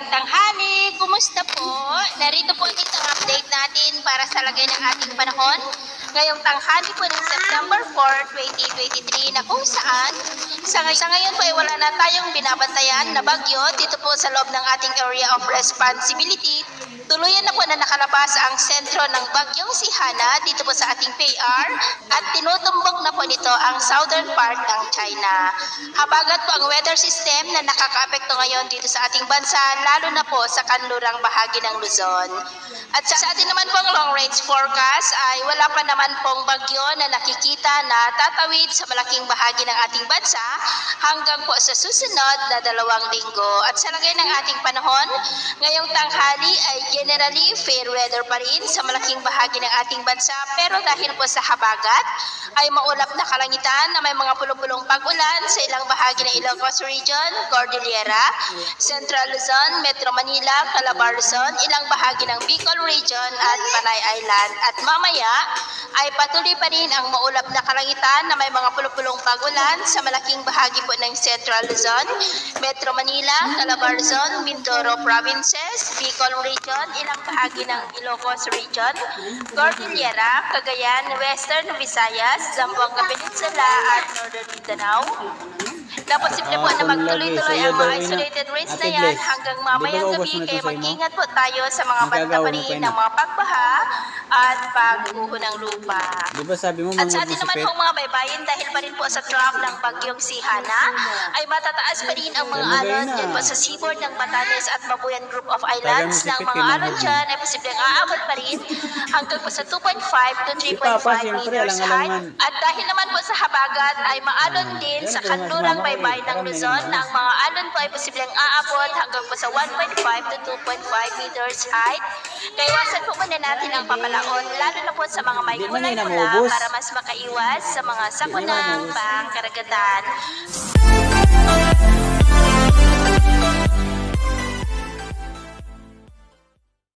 Magandang tanghali! Kumusta po? Narito po ulit ang update natin para sa lagay ng ating panahon. Ngayong tanghali po ng September 4, 2023 na kung saan sa, ngay sa ngayon po ay wala na tayong binabantayan na bagyo dito po sa loob ng ating area of responsibility Tuluyan na po na nakalabas ang sentro ng bagyong si Hana dito po sa ating PAR at tinutumbok na po nito ang southern part ng China. Habagat po ang weather system na nakakaapekto ngayon dito sa ating bansa lalo na po sa kanlurang bahagi ng Luzon. At sa atin naman pong long range forecast ay wala pa naman pong bagyo na nakikita na tatawid sa malaking bahagi ng ating bansa hanggang po sa susunod na dalawang linggo. At sa lagay ng ating panahon, ngayong tanghali ay generally fair weather pa rin sa malaking bahagi ng ating bansa pero dahil po sa habagat ay maulap na kalangitan na may mga pulong-pulong pag-ulan sa ilang bahagi ng Ilocos Region, Cordillera, Central Luzon, Metro Manila, Calabar Luzon, ilang bahagi ng Bicol Region at Panay Island. At mamaya ay patuloy pa rin ang maulap na kalangitan na may mga pulong-pulong pag-ulan sa malaking bahagi po ng Central Luzon, Metro Manila, Calabar Luzon, Mindoro Provinces, Bicol Region, ilang bahagi ng Ilocos Region, Cordillera, Cagayan, Western Visayas, Zamboanga Peninsula at Northern Mindanao. Na posible po na magtuloy-tuloy ang mga isolated rains na yan hanggang mamayang gabi kaya mag-ingat po tayo sa mga banta pa rin ng mga pagbaha at pagguho ng lupa. Di ba sabi mo At sa atin naman pong mga baybayin dahil pa rin po sa trough ng bagyong si Hana ay matataas pa rin ang mga alon na. dyan po sa seaboard ng Batanes at Mabuyan Group of Islands ng mga alon ano? dyan ay posibleng aabot pa rin hanggang po sa 2.5 to 3.5 Papa, siyempre, meters height. At dahil naman po sa habagat ay maalon din Yan, sa kanlurang baybayin ng Luzon na ang mga alon po ay posibleng aabot hanggang po sa 1.5 to 2.5 meters height. Kaya iwasan po muna natin ang papalaon lalo na po sa mga may kulay pula para mas makaiwas sa mga sakunang pangkaragatan.